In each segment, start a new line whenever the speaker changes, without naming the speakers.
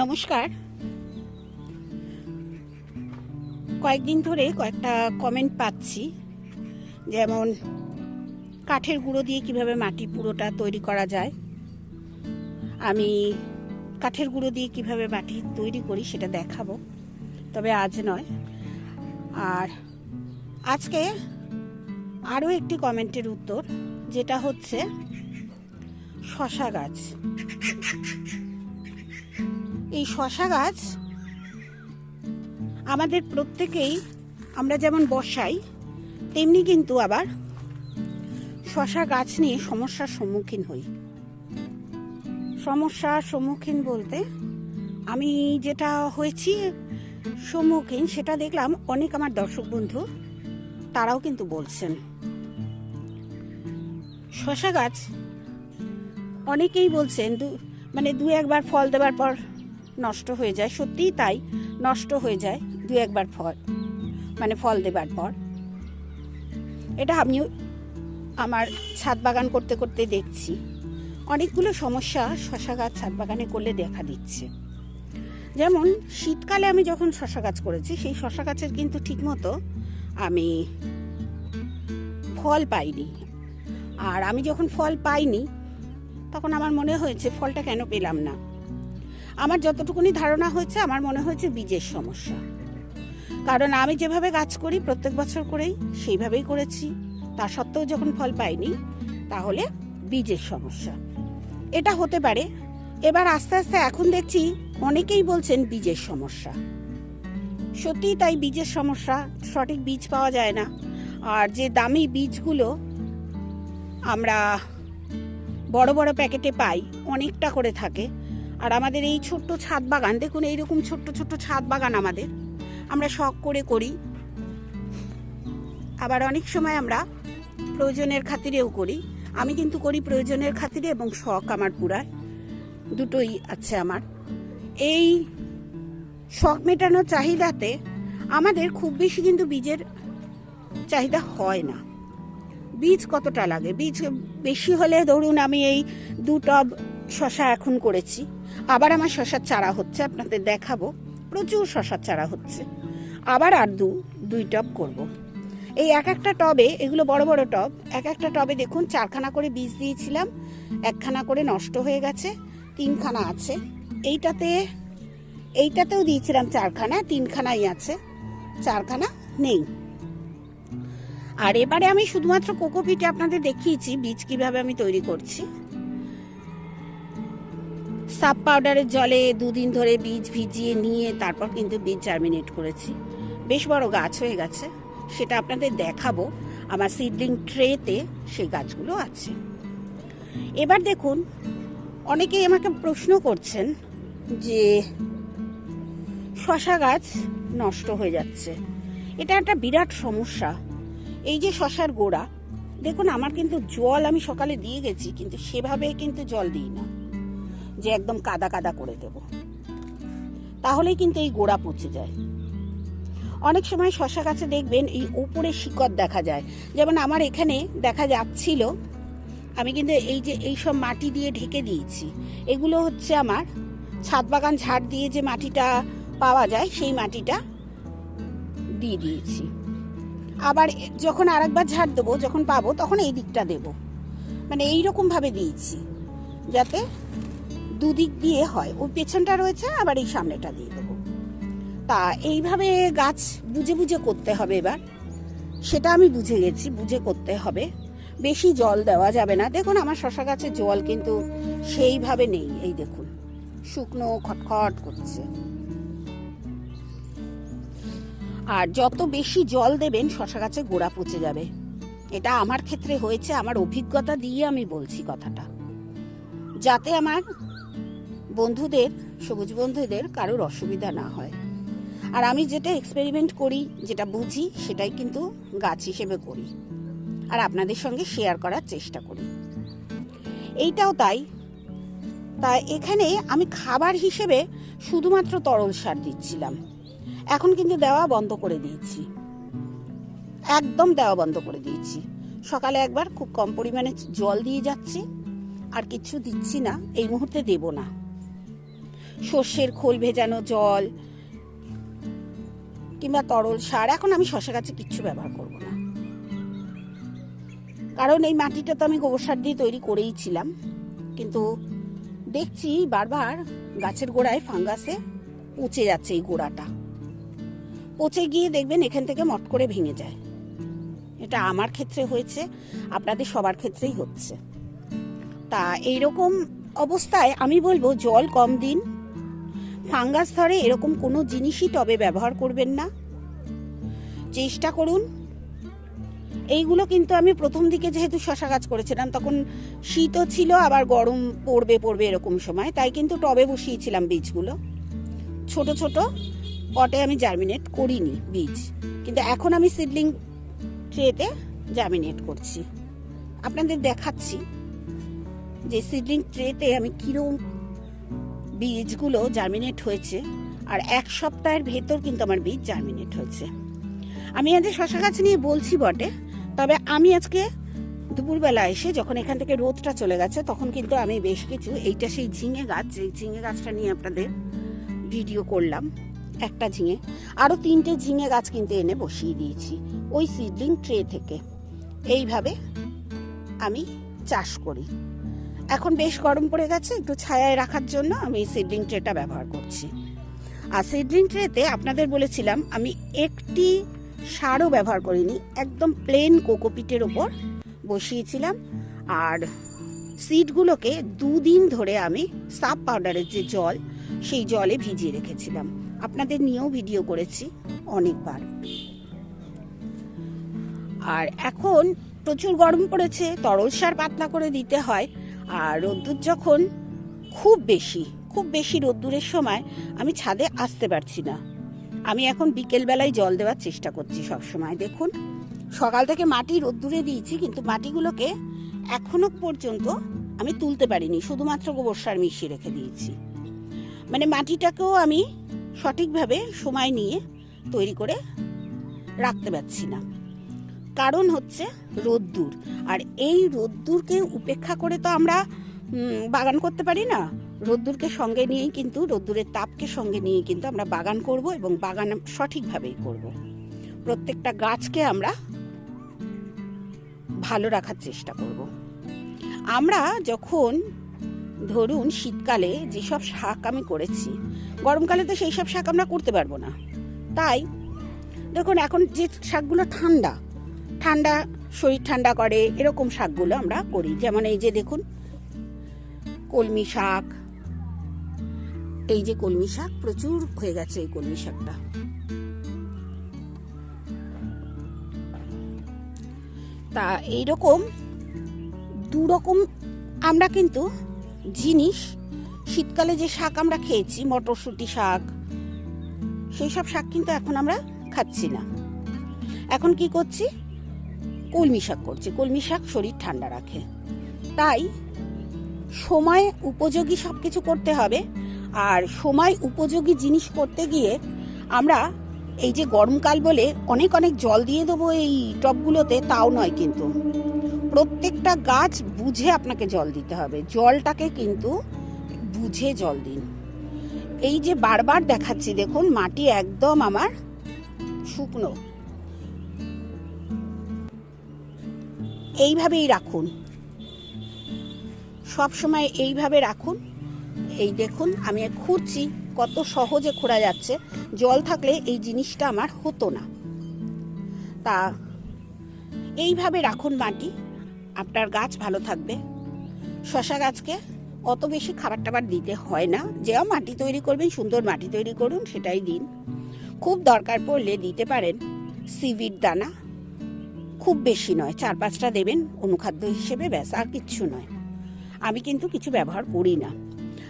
নমস্কার। কয়েকদিন ধরে কয়েকটা কমেন্ট পাচ্ছি, যেমন কাঠের গুঁড়ো দিয়ে কীভাবে মাটি পুরোটা তৈরি করা যায়। আমি কাঠের গুঁড়ো দিয়ে কীভাবে মাটি তৈরি করি সেটা দেখাবো, তবে আজ নয়। আর আজকে আরও একটি কমেন্টের উত্তর, যেটা হচ্ছে শশা গাছ। এই শশা গাছ আমাদের প্রত্যেকেই আমরা যেমন বসাই, তেমনি কিন্তু আবার শশা গাছ নিয়ে সমস্যার সম্মুখীন হই। সমস্যার সম্মুখীন বলতে আমি যেটা হয়েছি সম্মুখীন, সেটা দেখলাম অনেক আমার দর্শক বন্ধু, তারাও কিন্তু বলছেন। শশা গাছ অনেকেই বলছেন, দু মানে দু একবার ফল দেওয়ার পর নষ্ট হয়ে যায়, সত্যিই তাই নষ্ট হয়ে যায় দু একবার ফল মানে ফল দেবার পর। এটা আমিও আমার ছাদ বাগান করতে করতে দেখছি। অনেকগুলো সমস্যা শশা গাছ ছাদ বাগানে করলে দেখা দিচ্ছে। যেমন শীতকালে আমি যখন শশা গাছ করেছি, সেই শশা গাছের কিন্তু ঠিকমতো আমি ফল পাইনি। আর আমি যখন ফল পাইনি, তখন আমার মনে হয়েছে ফলটা কেন পেলাম না। আমার যতটুকুনি ধারণা হয়েছে, আমার মনে হয়েছে বীজের সমস্যা। কারণ আমি যেভাবে গাছ করি, প্রত্যেক বছর করেই সেইভাবেই করেছি। তা সত্ত্বেও যখন ফল পাইনি, তাহলে বীজের সমস্যা। এটা হতে পারে। এবার আস্তে আস্তে এখন দেখছি অনেকেই বলছেন বীজের সমস্যা। সত্যিই তাই বীজের সমস্যা, সঠিক বীজ পাওয়া যায় না। আর যে দামি বীজগুলো আমরা বড় বড় প্যাকেটে পাই, অনেকটা করে থাকে। আর আমাদের এই ছোট্ট ছাদ বাগান, দেখুন এইরকম ছোট্ট ছোট্ট ছাদ বাগান আমাদের। আমরা শখ করে করি। আবার অনেক সময় আমরা প্রয়োজনের খাতিরেও করি। আমি কিন্তু করি প্রয়োজনের খাতিরে এবং শখ আমার পুরায়। দুটোই আছে আমার। এই শখ মেটানোর চাহিদাতে আমাদের খুব বেশি কিন্তু বীজের চাহিদা হয় না। বীজ কতটা লাগে? বীজ বেশি হলে ধরুন আমি এই দু টব শশা এখন করেছি। আবার আমার শশার চারা হচ্ছে, আপনাদের দেখাবো। প্রচুর শশার চারা হচ্ছে। আবার আর দু, দুই টব করব। এই এক একটা টবে, এগুলো বড় বড় টব, এক একটা টবে দেখুন, চারখানা করে বীজ দিয়েছিলাম, একখানা করে নষ্ট হয়ে গেছে, তিনখানা আছে। এইটাতে, এইটাতেও দিয়েছিলাম চারখানা, তিনখানাই আছে, চারখানা নেই। আর এবারে আমি শুধুমাত্র কোকোপিটে আপনাদের দেখিয়েছি, বীজ কীভাবে আমি তৈরি করছি। সাব পাউডারের জলে দুদিন ধরে বীজ ভিজিয়ে নিয়ে তারপর কিন্তু বীজ জার্মিনেট করেছি। বেশ বড় গাছ হয়ে গেছে, সেটা আপনাদের দেখাবো। আমার সিডলিং ট্রেতে সেই গাছগুলো আছে। এবার দেখুন, অনেকেই আমাকে প্রশ্ন করছেন যে শশা গাছ নষ্ট হয়ে যাচ্ছে। এটা একটা বিরাট সমস্যা। এই যে শশার গোড়া, দেখুন আমার কিন্তু জল আমি সকালে দিয়ে গেছি, কিন্তু সেভাবে কিন্তু জল দিই না। যে একদম কাদা কাদা করে দেব। তাহলেই কিন্তু এই গোড়া পচে যায়। অনেক সময় শশা গাছে দেখবেন এই উপরে শিকড় দেখা যায়। যেমন আমার এখানে দেখা যাচ্ছিল, আমি কিন্তু এই যে এই সব মাটি দিয়ে ঢেকে দিয়েছি। এগুলো হচ্ছে আমার ছাদ বাগান ঝাড় দিয়ে যে মাটিটা পাওয়া যায়, সেই মাটিটা দিয়ে দিয়েছি। আবার যখন আরেকবার ঝাড় দেবো, যখন পাবো, তখন এই দিকটা দেব। মানে এই রকম ভাবে দিয়েছি, যাতে দুদিক দিয়ে হয়। ওই পেছনটা রয়েছে, আবার এই সামনেটা দিয়ে দেবো। তা এইভাবে গাছ বুঝে বুঝে করতে হবে এবার। সেটা আমি বুঝে গেছি, বুঝে করতে হবে। বেশি জল দেওয়া যাবে না। দেখুন, আমার শশা গাছে জল কিন্তু সেইভাবে নেই। এই দেখুন, শুকনো খটখট করছে। আর যত বেশি জল দেবেন, শশা গাছে গোড়া পচে যাবে। এটা আমার ক্ষেত্রে হয়েছে, আমার অভিজ্ঞতা দিয়ে আমি বলছি কথাটা। যাতে আমার বন্ধুদের, সবুজ বন্ধুদের কারোর অসুবিধা না হয়। আর আমি যেটা এক্সপেরিমেন্ট করি, যেটা বুঝি, সেটাই কিন্তু গাছ হিসেবে করি। আর আপনাদের সঙ্গে শেয়ার করার চেষ্টা করি। এইটাও তাই। তা এখানে আমি খাবার হিসেবে শুধুমাত্র তরল সার দিচ্ছিলাম। এখন কিন্তু দেওয়া বন্ধ করে দিয়েছি। একদম দেওয়া বন্ধ করে দিয়েছি। সকালে একবার খুব কম পরিমাণে জল দিয়ে যাচ্ছি। আর কিছু দিচ্ছি না, এই মুহূর্তে দেব না। সর্ষের খোল ভেজানো জল কিংবা তরল সার। এখন আমি শশা গাছে কিচ্ছু ব্যবহার করব না। কারণ এই মাটিটা তো আমি গোবর সার দিয়ে তৈরি করেই ছিলাম। কিন্তু দেখছি বারবার গাছের গোড়ায় ফাঙ্গাসে পচে যাচ্ছে এই গোড়াটা। পচে গিয়ে দেখবেন এখান থেকে মট করে ভেঙে যায়। এটা আমার ক্ষেত্রে হয়েছে, আপনাদের সবার ক্ষেত্রেই হচ্ছে। তা এইরকম অবস্থায় আমি বলব, জল কম দিন ফাঙ্গাস ধরে এরকম কোনো জিনিসই টবে ব্যবহার করবেন না। চেষ্টা করুন। এইগুলো কিন্তু আমি প্রথম দিকে যেহেতু শশা গাছ করেছিলাম, তখন শীতও ছিল, আবার গরম পড়বে পড়বে এরকম সময়। তাই কিন্তু টবে বসিয়েছিলাম বীজগুলো। ছোট ছোট, পটে আমি জার্মিনেট করিনি বীজ। কিন্তু এখন আমি সিডলিং ট্রেতে জার্মিনেট করছি। আপনাদের দেখাচ্ছি যে সিডলিং ট্রেতে আমি কিরম বীজগুলো জার্মিনেট হয়েছে, আর এক সপ্তাহের ভেতর কিন্তু আমার বীজ জার্মিনেট হয়েছে। আমি আজ শশা গাছ নিয়ে বলছি বটে, তবে আমি আজকে দুপুরবেলা এসে যখন এখান থেকে রোদটা চলে গেছে, তখন কিন্তু আমি বেশ কিছু, এইটা সেই ঝিঙে গাছ যে ঝিঙে গাছটা নিয়ে আপনাদের ভিডিও করলাম, একটা ঝিঙে। আরও তিনটে ঝিঙে গাছ কিন্তু এনে বসিয়ে দিয়েছি, ওই সিডলিং ট্রে থেকে। এইভাবে আমি চাষ করি। এখন বেশ গরম পড়ে গেছে, একটু ছায়ায় রাখার জন্য আমি সিডলিং ট্রেটা ব্যবহার করছি। আর সিডলিং ট্রেতে আপনাদের বলেছিলাম, আমি একটি সারও ব্যবহার করিনি, একদম প্লেন কোকোপিটের ওপর বসিয়েছিলাম। আর সিডগুলোকে দুদিন ধরে আমি সাব পাউডারের যে জল, সেই জলে ভিজিয়ে রেখেছিলাম। আপনাদের নিয়েও ভিডিও করেছি অনেকবার। আর এখন প্রচুর গরম পড়েছে, তরল সার পাতলা করে দিতে হয়। আর রোদ্দুর যখন খুব বেশি খুব বেশি রোদ্দুরের সময় আমি ছাদে আসতে পারছি না। আমি এখন বিকেলবেলায় জল দেওয়ার চেষ্টা করছি সব সময় দেখুন, সকাল থেকে মাটি রোদ্দুরে দিয়েছি, কিন্তু মাটিগুলোকে এখনও পর্যন্ত আমি তুলতে পারিনি, শুধুমাত্র গোবর সার মিশিয়ে রেখে দিয়েছি। মানে মাটিটাকেও আমি সঠিকভাবে সময় নিয়ে তৈরি করে রাখতে পারছি না। কারণ হচ্ছে রোদ্দুর। আর এই রোদ্দুরকে উপেক্ষা করে তো আমরা বাগান করতে পারি না। রোদ্দুরকে সঙ্গে নিয়েই কিন্তু, রোদ্দুরের তাপকে সঙ্গে নিয়ে কিন্তু আমরা বাগান করব এবং বাগান সঠিকভাবেই করব। প্রত্যেকটা গাছকে আমরা ভালো রাখার চেষ্টা করব। আমরা যখন, ধরুন শীতকালে যেসব শাক আমি করেছি, গরমকালে তো সেই সব শাক আমরা করতে পারব না। তাই, দেখুন এখন যে শাকগুলো ঠান্ডা ঠান্ডা, শরীর ঠান্ডা করে, এরকম শাকগুলো আমরা করি। যেমন এই যে দেখুন, কলমি শাক। এই যে কলমি শাক, প্রচুর হয়ে গেছে এই কলমি শাকটা। তা এইরকম দু রকম আমরা কিন্তু জিনিস, শীতকালে যে শাক আমরা খেয়েছি, মটরশুঁটি শাক, সেই সব শাক কিন্তু এখন আমরা খাচ্ছি না। এখন কি করছি? কলমি শাক করছি। কলমি শাক শরীর ঠান্ডা রাখে। তাই সময় উপযোগী সব কিছু করতে হবে। আর সময় উপযোগী জিনিস করতে গিয়ে আমরা এই যে গরমকাল বলে অনেক অনেক জল দিয়ে দেবো এই টবগুলোতে তাও নয় কিন্তু। প্রত্যেকটা গাছ বুঝে আপনাকে জল দিতে হবে। জলটাকে কিন্তু বুঝে জল দিন। এই যে বারবার দেখাচ্ছি, দেখুন, মাটি একদম আমার শুকনো। এইভাবেই রাখুন। সব সময় এইভাবে রাখুন। এই দেখুন, আমি খুঁড়ছি, কত সহজে খোঁড়া যাচ্ছে। জল থাকলে এই জিনিসটা আমার হতো না। তা এইভাবে রাখুন মাটি। আপনার গাছ ভালো থাকবে। শশা গাছকে অত বেশি খাবার টাবার দিতে হয় না। যে মাটি তৈরি করবেন, সুন্দর মাটি তৈরি করুন, সেটাই দিন। খুব দরকার পড়লে দিতে পারেন। সিভির দানা। খুব বেশি নয়, চার পাঁচটা দেবেন অনুখাদ্য হিসেবে, ব্যাস, আর কিচ্ছু নয়। আমি কিন্তু কিছু ব্যবহার করি না।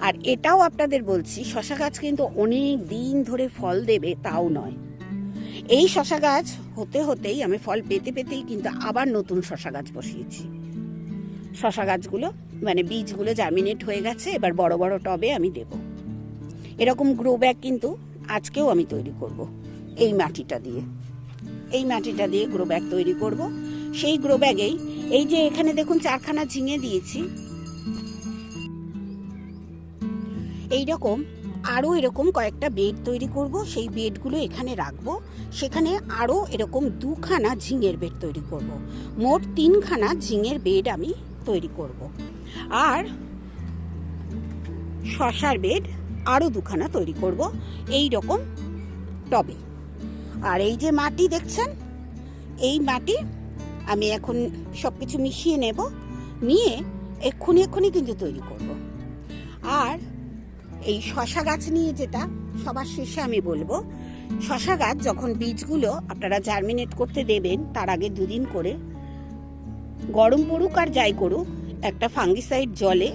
আর এটাও আপনাদের বলছি, শশা গাছ কিন্তু অনেক দিন ধরে ফল দেবে, তাও নয়। এই শশা গাছ হতে হতেই আমি ফল পেতে পেতেই কিন্তু আবার নতুন শশা গাছ বসিয়েছি। শশা গাছগুলো মানে বীজগুলো জার্মিনেট হয়ে গেছে, এবার বড় বড় টবে আমি দেব। এরকম গ্রো ব্যাগ কিন্তু আজকেও আমি তৈরি করব, এই মাটিটা দিয়ে। এই মাটিটা দিয়ে গ্রো ব্যাগ তৈরি করব। সেই গ্রো ব্যাগেই এই যে এখানে দেখুন চারখানা ঝিঙে দিয়েছি। এই রকম আরও এরকম কয়েকটা বেড তৈরি করব। সেই বেডগুলো এখানে রাখব। সেখানে আরও এরকম দুখানা ঝিঙের বেড তৈরি করব। মোট তিনখানা ঝিঙের বেড আমি তৈরি করব। আর শশার বেড আরও দুখানা তৈরি করব। এই রকম টবে। আর এই যে মাটি দেখছেন? এই মাটি আমি এখন সব কিছু মিশিয়ে নেব, নিয়ে এক্ষুনি এক্ষুনি কিন্তু তৈরি করব। আর এই শশা গাছ নিয়ে যেটা সবার শেষে আমি বলব, শশা গাছ যখন বীজগুলো আপনারা জার্মিনেট করতে দেবেন, তার আগে দুদিন করে গরম পড়ুক আর যাই করুক, একটা ফাঙ্গিসাইড জলে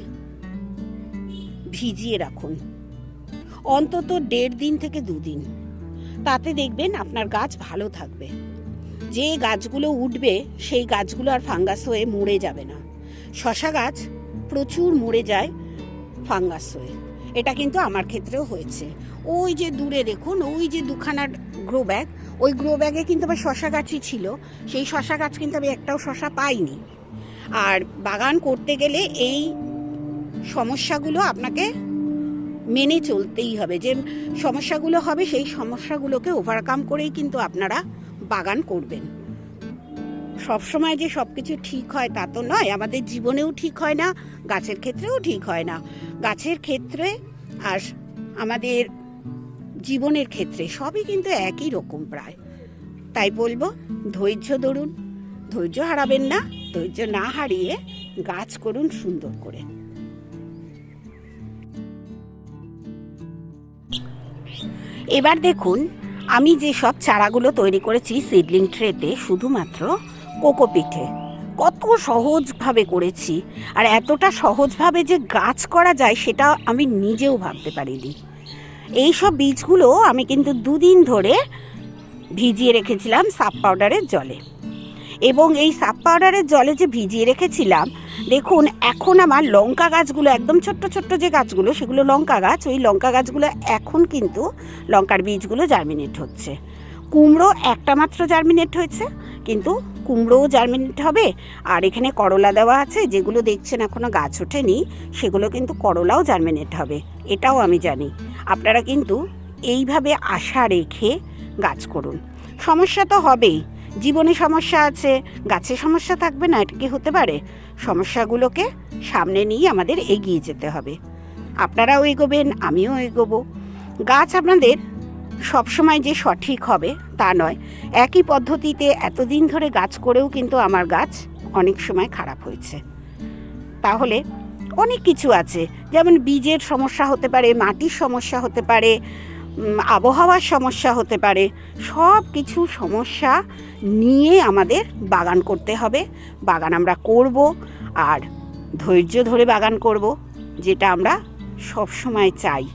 ভিজিয়ে রাখুন। অন্তত দেড় দিন থেকে দুদিন। তাতে দেখবেন আপনার গাছ ভালো থাকবে। যে গাছগুলো উঠবে, সেই গাছগুলো আর ফাঙ্গাস হয়ে মরে যাবে না। শশা গাছ প্রচুর মরে যায় ফাঙ্গাস হয়ে। এটা কিন্তু আমার ক্ষেত্রেও হয়েছে। ওই যে দূরে দেখুন, ওই যে দুখানা গ্রো ব্যাগ, ওই গ্রো ব্যাগে কিন্তু আমার শশা গাছই ছিল। সেই শশা গাছ কিন্তু আমি একটাও শশা পাইনি। আর বাগান করতে গেলে এই সমস্যাগুলো আপনাকে মেনে চলতেই হবে। যে সমস্যাগুলো হবে, সেই সমস্যাগুলোকে ওভারকাম করেই কিন্তু আপনারা বাগান করবেন। সবসময় যে সব কিছু ঠিক হয় তা তো নয়, আমাদের জীবনেও ঠিক হয় না, গাছের ক্ষেত্রেও ঠিক হয় না। গাছের ক্ষেত্রে আর আমাদের জীবনের ক্ষেত্রে সবই কিন্তু একই রকম প্রায়। তাই বলব, ধৈর্য ধরুন, ধৈর্য হারাবেন না, ধৈর্য না হারিয়ে গাছ করুন সুন্দর করে। এবার দেখুন, আমি যে সব চারাগুলো তৈরি করেছি সিডলিং ট্রেতে শুধুমাত্র কোকোপিঠে কত সহজভাবে করেছি আর এতটা সহজভাবে যে গাছ করা যায় সেটা আমি নিজেও ভাবতে পারিনি। এই সব বীজগুলো আমি কিন্তু দুদিন ধরে ভিজিয়ে রেখেছিলাম সাপ পাউডারের জলে। এবং এই সাপ পাউডারের জলে যে ভিজিয়ে রেখেছিলাম, দেখুন, এখন আমার লঙ্কা গাছগুলো, একদম ছোট্ট ছোট্ট যে গাছগুলো, সেগুলো লঙ্কা গাছ, ওই লঙ্কা গাছগুলো এখন কিন্তু লঙ্কার বীজগুলো জার্মিনেট হচ্ছে। কুমড়ো একটা মাত্র জার্মিনেট হয়েছে, কিন্তু কুমড়োও জার্মিনেট হবে, আর এখানে করলা দেওয়া আছে, যেগুলো দেখছেন এখনও গাছ ওঠেনি, সেগুলো কিন্তু করলাও জার্মিনেট হবে, এটাও আমি জানি। আপনারা কিন্তু এইভাবে আশা রেখে গাছ করুন। সমস্যা তো হবেই জীবনে সমস্যা আছে, গাছে সমস্যা থাকবে না, এটা কি হতে পারে? সমস্যাগুলোকে সামনে নিয়ে আমাদের এগিয়ে যেতে হবে। আপনারাও এগোবেন, আমিও এগোবো। গাছ আপনাদের সবসময় যে সঠিক হবে তা নয়। একই পদ্ধতিতে এতদিন ধরে গাছ করেও কিন্তু আমার গাছ অনেক সময় খারাপ হয়েছে। তাহলে অনেক কিছু আছে। যেমন বীজের সমস্যা হতে পারে, মাটির সমস্যা হতে পারে আবহাওয়ার সমস্যা হতে পারে। সব কিছু সমস্যা নিয়ে আমাদের বাগান করতে হবে। বাগান আমরা করব আর ধৈর্য ধরে বাগান করব, যেটা আমরা সব সময় চাই।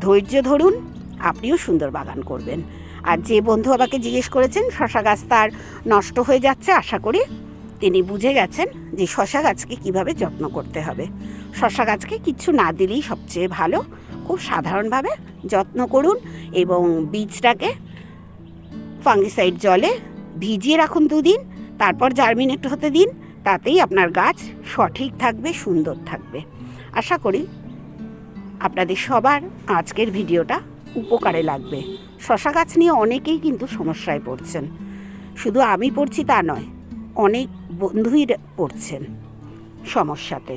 ধৈর্য ধরুন, আপনিও সুন্দর বাগান করবেন। আর যে বন্ধু আমাকে জিজ্ঞেস করেছেন, শশা গাছ তার নষ্ট হয়ে যাচ্ছে, আশা করি তিনি বুঝে গেছেন যে শশা গাছকে কীভাবে যত্ন করতে হবে। শশা গাছকে কিচ্ছু না দিলেই সবচেয়ে ভালো। খুব সাধারণভাবে যত্ন করুন এবং বীজটাকে ফাঙ্গিসাইড জলে ভিজিয়ে রাখুন দুদিন, তারপর জার্মিনেট হতে দিন, তাতেই আপনার গাছ সঠিক থাকবে, সুন্দর থাকবে। আশা করি আপনাদের সবার আজকের ভিডিওটা উপকারে লাগবে। শশা গাছ নিয়ে অনেকেই কিন্তু সমস্যায় পড়ছেন। শুধু আমি পড়ছি তা নয়, অনেক বন্ধুই পড়ছেন সমস্যাতে।